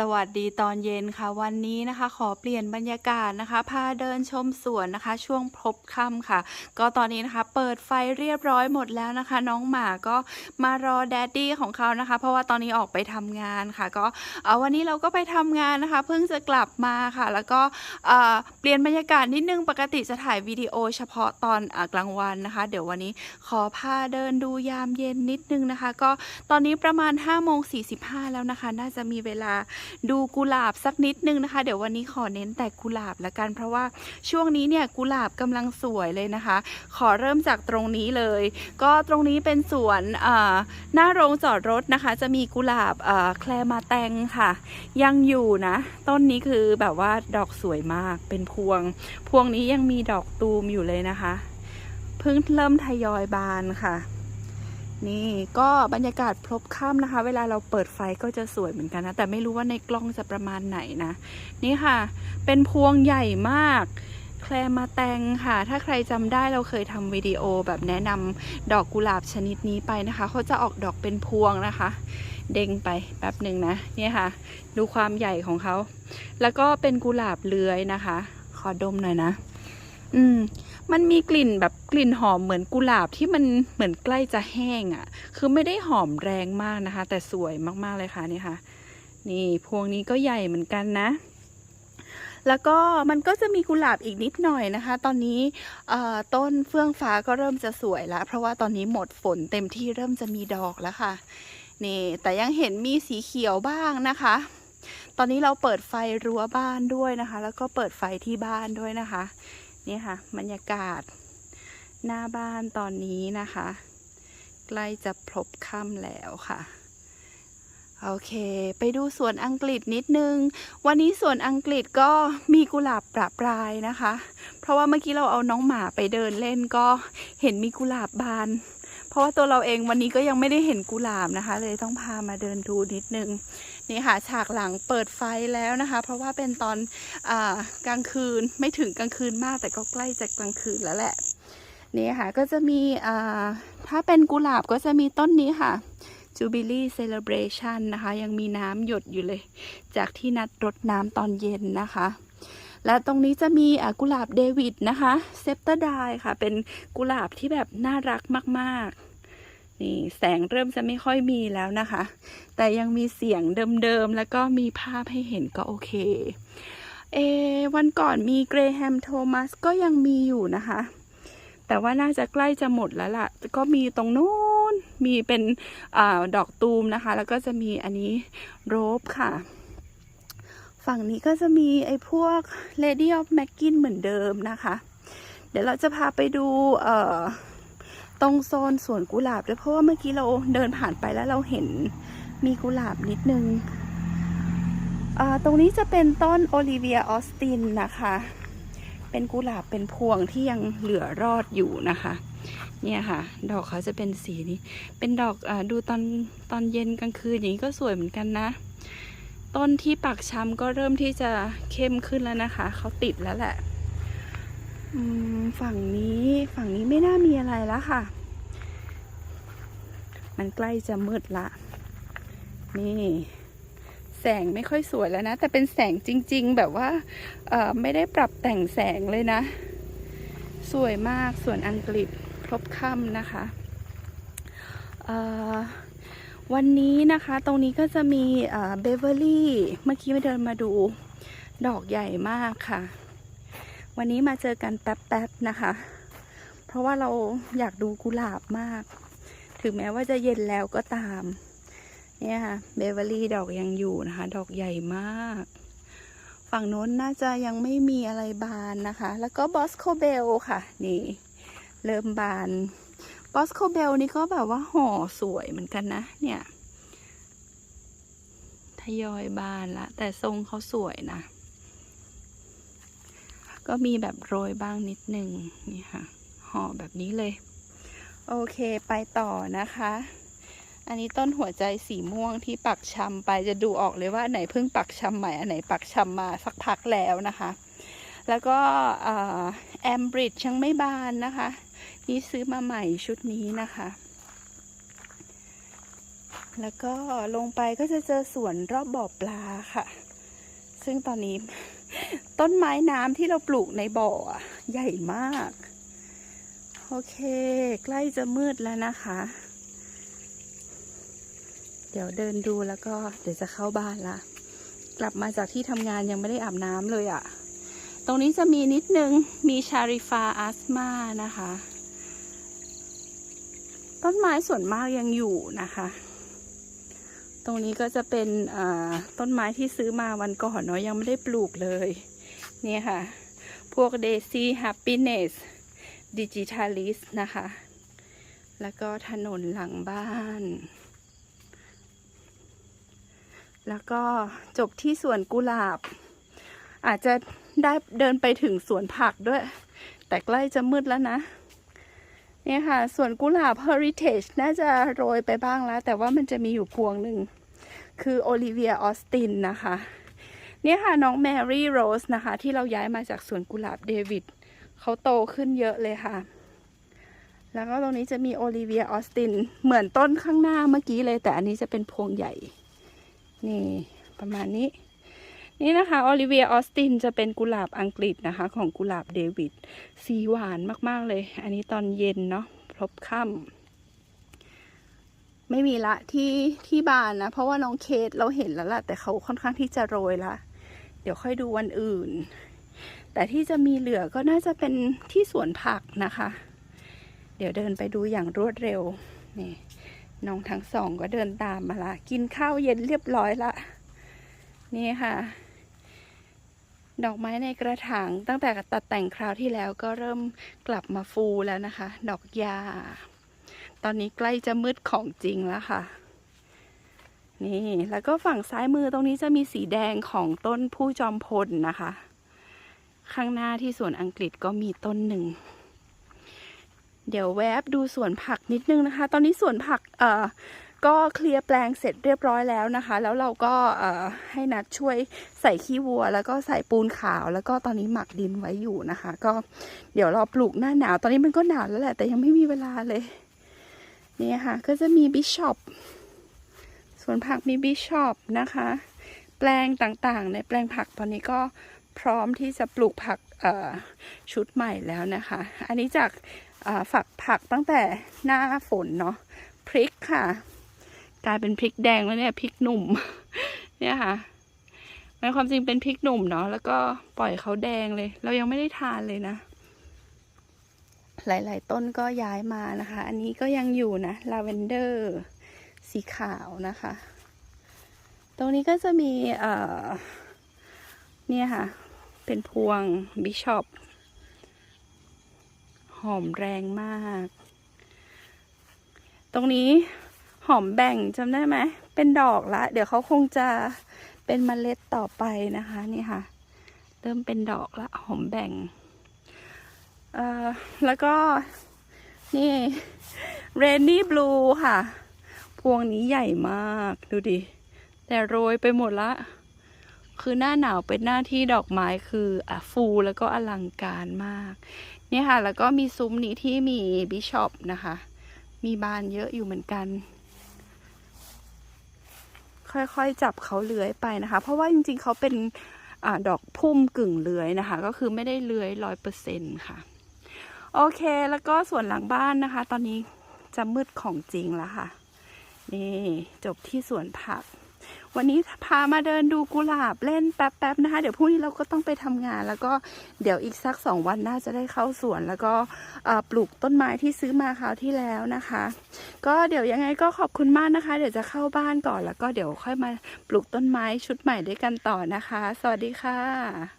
สวัสดีตอนเย็นค่ะวันนี้นะคะ ขอเปลี่ยนบรรยากาศนะคะ พาเดินชมสวนนะคะ ช่วงพบค่ำค่ะ ก็ตอนนี้นะคะ เปิดไฟเรียบร้อยหมดแล้วนะคะ น้องหมาก็มารอแดดดี้ของเขานะคะ เพราะว่าตอนนี้ออกไปทำงานค่ะ ก็เออวันนี้เราก็ไปทำงานนะคะ เพิ่งจะกลับมาค่ะ แล้วก็เออเปลี่ยนบรรยากาศนิดนึงปกติจะถ่ายวิดีโอเฉพาะตอนอกลางวันนะคะ เดี๋ยววันนี้ขอพาเดินดูยามเย็นนิดนึงนะคะ ก็ตอนนี้ประมาณ5โมง45แล้วนะคะ น่าจะมีเวลาดูกุหลาบสักนิดนึงนะคะ เดี๋ยววันนี้ขอเน้นแต่กุหลาบละกัน เพราะว่าช่วงนี้เนี่ยกุหลาบกำลังสวยเลยนะคะ ขอเริ่มจากตรงนี้เลย ก็ตรงนี้เป็นสวนหน้าโรงจอดรถนะคะ จะมีกุหลาบแคลมาแตงค่ะ ยังอยู่นะ ต้นนี้คือแบบว่าดอกสวยมากเป็นพวง พวงนี้ยังมีดอกตูมอยู่เลยนะคะ เพิ่งเริ่มทยอยบานค่ะ นี่ก็บรรยากาศพลบค่ำนะคะ เวลาเราเปิดไฟก็จะสวยเหมือนกันนะ แต่ไม่รู้ว่าในกล้องจะประมาณไหนนะ นี่ค่ะ เป็นพวงใหญ่มากแคลมาแตงค่ะ ถ้าใครจำได้เราเคยทำวิดีโอแบบแนะนำดอกกุหลาบชนิดนี้ไปนะคะ เขาจะออกดอกเป็นพวงนะคะ เด้งไปแป๊บหนึ่งนะ เนี่ยค่ะ ดูความใหญ่ของเขา แล้วก็เป็นกุหลาบเลื้อยนะคะ ขอดมหน่อยนะ อืม มันมีกลิ่นแบบกลิ่นหอมเหมือนกุหลาบที่มันเหมือนใกล้จะแห้งอะ่ะ คือไม่ได้หอมแรงมากนะคะ แต่สวยมากๆเลยค่ะนี่ค่ะ นี่พวงนี้ก็ใหญ่เหมือนกันนะ แล้วก็มันก็จะมีกุหลาบอีกนิดหน่อยนะคะ ตอนนี้ต้นเฟื่องฟ้าก็เริ่มจะสวยแล้ว เพราะว่าตอนนี้หมดฝนเต็มที่เริ่มจะมีดอกแล้วค่ะนี่แต่ยังเห็นมีสีเขียวบ้างนะคะ ตอนนี้เราเปิดไฟรั้วบ้านด้วยนะคะ แล้วก็เปิดไฟที่บ้านด้วยนะคะ นี่ค่ะบรรยากาศ หน้าบ้านตอนนี้นะคะ ใกล้จะพลบค่ำแล้วค่ะ โอเค ไปดูสวนอังกฤษนิดนึง วันนี้สวนอังกฤษก็มีกุหลาบประปรายนะคะ เพราะว่าเมื่อกี้เราเอาน้องหมาไปเดินเล่นก็เห็นมีกุหลาบบาน เพราะว่าตัวเราเองวันนี้ก็ยังไม่ได้เห็นกุหลาบนะคะ เลยต้องพามาเดินดูนิดนึง นี่ค่ะฉากหลังเปิดไฟแล้วนะคะ เพราะว่าเป็นตอนอกลางคืนไม่ถึงกลางคืนมากแต่ก็ใกล้จะกลางคืนแล้วแหละนี่ค่ะก็จะมีถ้าเป็นกุหลาบก็จะมีต้นนี้ค่ะ Jubilee Celebration นะคะ ยังมีน้ำหยดอยู่เลย จากที่นัดรดน้ำตอนเย็นนะคะ และตรงนี้จะมีกุหลาบเดวิดนะคะเซปเตอร์ไดค่ะ เป็นกุหลาบที่แบบน่ารักมาก ๆ นี่แสงเริ่มจะไม่ค่อยมีแล้วนะคะ แต่ยังมีเสียงเดิมๆ แล้วก็มีภาพให้เห็นก็โอเค เอ วันก่อนมีเกรแฮมโทมัสก็ยังมีอยู่นะคะ แต่ว่าน่าจะใกล้จะหมดแล้วล่ะ ก็มีตรงนู้น มีเป็นอดอกตูมนะคะ แล้วก็จะมีอันนี้โรบค่ะ ฝั่งนี้ก็จะมีไอ้พวก Lady of m a c k i n เหมือนเดิมนะคะ เดี๋ยวเราจะพาไปดู เอ่อ ตรงโซนสวนกุหลาบด้วยเพราะว่าเมื่อกี้เราเดินผ่านไปแล้วเราเห็นมีกุหลาบนิดนึง ตรงนี้จะเป็นต้นโอลิเวียออสตินนะคะ เป็นกุหลาบเป็นพวงที่ยังเหลือรอดอยู่นะคะ เนี่ยค่ะ ดอกเขาจะเป็นสีนี้ เป็นดอกอดูตอนตอนเย็นกลางคืนอย่างนี้ก็สวยเหมือนกันนะ ต้นที่ปักช้ำก็เริ่มที่จะเข้มขึ้นแล้วนะคะ เขาติดแล้วแหละ ฝั่งนี้ฝั่งนี้ไม่น่ามีอะไรแล้วค่ะ มันใกล้จะมืดละ นี่ แสงไม่ค่อยสวยแล้วนะ แต่เป็นแสงจริง ๆ แบบว่าเออไม่ได้ปรับแต่งแสงเลยนะ สวยมากส่วนอังกฤษครบค่ำนะคะวันนี้นะคะตรงนี้ก็จะมีเบเวอรี่ เมื่อกี้ไปเดินมาดู ดอกใหญ่มากค่ะ วันนี้มาเจอกันแป๊บๆนะคะ เพราะว่าเราอยากดูกุหลาบมาก ถึงแม้ว่าจะเย็นแล้วก็ตาม เนี่ยค่ะเบเวอรี่ดอกยังอยู่นะคะ ดอกใหญ่มาก ฝั่งโน้นน่าจะยังไม่มีอะไรบานนะคะ แล้วก็บอสโคเบลค่ะ นี่ เริ่มบานบอสโคเบลนี่ก็แบบว่าห่อสวยเหมือนกันนะ เนี่ยทยอยบานละ แต่ทรงเขาสวยนะ ก็มีแบบโรยบ้างนิดนึงนี่ค่ะห่อแบบนี้เลย โอเคไปต่อนะคะ อันนี้ต้นหัวใจสีม่วงที่ปักชำไปจะดูออกเลยว่าไหนเพิ่งปักชำใหม่อันไหนปักชำมาสักพักแล้วนะคะ แล้วก็แอมบริดยังไม่บานนะคะ นี่ซื้อมาใหม่ชุดนี้นะคะแล้วก็ลงไปก็จะเจอสวนรอบบ่อปลาค่ะ ซึ่งตอนนี้ ต้นไม้น้ำที่เราปลูกในบ่ออใหญ่มาก โอเค ใกล้จะมืดแล้วนะคะ เดี๋ยวเดินดูแล้วก็เดี๋ยวจะเข้าบ้านละ กลับมาจากที่ทำงานยังไม่ได้อาบน้ำเลยอะ่ะ ตรงนี้จะมีนิดนึง มีชาริฟาอัสมานะคะ ต้นไม้ส่วนมากยังอยู่นะคะ ตรงนี้ก็จะเป็นต้นไม้ที่ซื้อมาวันก่อนเนาะยังไม่ได้ปลูกเลยเนี่ยค่ะ พวก Daisy Happiness Digitalis นะคะ แล้วก็ถนนหลังบ้าน แล้วก็จบที่สวนกุหลาบ อาจจะได้เดินไปถึงสวนผักด้วย แต่ใกล้จะมืดแล้วนะ เนี่ยค่ะสวนกุหลาบ Heritage น่าจะโรยไปบ้างแล้ว แต่ว่ามันจะมีอยู่พวงหนึ่ง คือโอลิเวียออสตินนะคะ เนี่ยค่ะน้องแมรี่โรสนะคะ ที่เราย้ายมาจากสวนกุหลาบเดวิดเขาโตขึ้นเยอะเลยค่ะ แล้วก็ตรงนี้จะมีโอลิเวียออสตินเหมือนต้นข้างหน้าเมื่อกี้เลย แต่อันนี้จะเป็นพวงใหญ่ นี่ประมาณนี้ นี่นะคะโอลิเวียออสตินจะเป็นกุหลาบอังกฤษนะคะ ของกุหลาบเดวิดสีหวานมาก ๆ เลย อันนี้ตอนเย็นเนาะพลบค่ำไม่มีละที่ที่บานนะ เพราะว่าน้องเคสเราเห็นแล้วล่ะ แต่เขาค่อนข้างที่จะโรยละ เดี๋ยวค่อยดูวันอื่น แต่ที่จะมีเหลือก็น่าจะเป็นที่สวนผักนะคะ เดี๋ยวเดินไปดูอย่างรวดเร็วนี่น้องทั้งสองก็เดินตามมาละ กินข้าวเย็นเรียบร้อยละ นี่ค่ะ ดอกไม้ในกระถางตั้งแต่ตัดแต่งคราวที่แล้วก็เริ่มกลับมาฟูแล้วนะคะ ดอกหญ้าตอนนี้ใกล้จะมืดของจริงแล้วค่ะ นี่ แล้วก็ฝั่งซ้ายมือตรงนี้จะมีสีแดงของต้นผู้จอมพลนะคะ ข้างหน้าที่สวนอังกฤษก็มีต้นหนึ่ง เดี๋ยวแวบดูสวนผักนิดนึงนะคะ ตอนนี้สวนผักเอ่อ ก็เคลียร์แปลงเสร็จเรียบร้อยแล้วนะคะ แล้วเราก็ให้นัดช่วยใส่ขี้วัว แล้วก็ใส่ปูนขาว แล้วก็ตอนนี้หมักดินไว้อยู่นะคะ ก็เดี๋ยวรอปลูกหน้าหนาว ตอนนี้มันก็หนาวแล้วแหละแต่ยังไม่มีเวลาเลยนี่ค่ะ ก็จะมีบิชอปสวนผักมีบิชอปนะคะ แปลงต่างๆ ในแปลงผักตอนนี้ก็พร้อมที่จะปลูกผักชุดใหม่แล้วนะคะ อันนี้จากฝักผักตั้งแต่หน้าฝนเนาะพริกค่ะ กลายเป็นพริกแดงแล้วเนี่ยพริกหนุ่ม เนี่ยค่ะมันความจริงเป็นพริกหนุ่มเนาะแล้วก็ปล่อยเขาแดงเลย เรายังไม่ได้ทานเลยนะ หลาย ๆ ต้นก็ย้ายมานะคะ อันนี้ก็ยังอยู่นะลาเวนเดอร์สีขาวนะคะ ตรงนี้ก็จะมีเอ่อเนี่ยค่ะ เป็นพวงบิชอปหอมแรงมาก ตรงนี้ หอมแบ่งจำได้ไหม เป็นดอกละ เดี๋ยวเขาคงจะเป็นเมล็ดต่อไปนะคะ นี่ค่ะ เริ่มเป็นดอกละหอมแบ่ง เอ่อ แล้วก็นี่เรนนี่บลูค่ะ พวงนี้ใหญ่มากดูดิ แต่โรยไปหมดละ คือหน้าหนาวเป็นหน้าที่ดอกไม้คืออะฟูแล้วก็อลังการมาก เนี่ยค่ะ แล้วก็มีซุ้มนี้ที่มีบิชอปนะคะ มีบานเยอะอยู่เหมือนกัน ค่อยๆจับเขาเลื้อยไปนะคะ เพราะว่าจริงๆเขาเป็นอดอกพุ่มกึ่งเลื้อยนะคะ ก็คือไม่ได้เลื้อยร้อยเปอร์เซ็นค่ะ โอเคแล้วก็ส่วนหลังบ้านนะคะ ตอนนี้จะมืดของจริงแล้วค่ะ นี่จบที่สวนผัก วันนี้พามาเดินดูกุหลาบเล่นแป๊บๆนะคะ เดี๋ยวพรุ่งนี้เราก็ต้องไปทำงาน แล้วก็เดี๋ยวอีกสักสองวันน่าจะได้เข้าสวน แล้วก็ปลูกต้นไม้ที่ซื้อมาคราวที่แล้วนะคะ ก็เดี๋ยวยังไงก็ขอบคุณมากนะคะ เดี๋ยวจะเข้าบ้านก่อนแล้วก็เดี๋ยวค่อยมาปลูกต้นไม้ชุดใหม่ด้วยกันต่อนะคะ สวัสดีค่ะ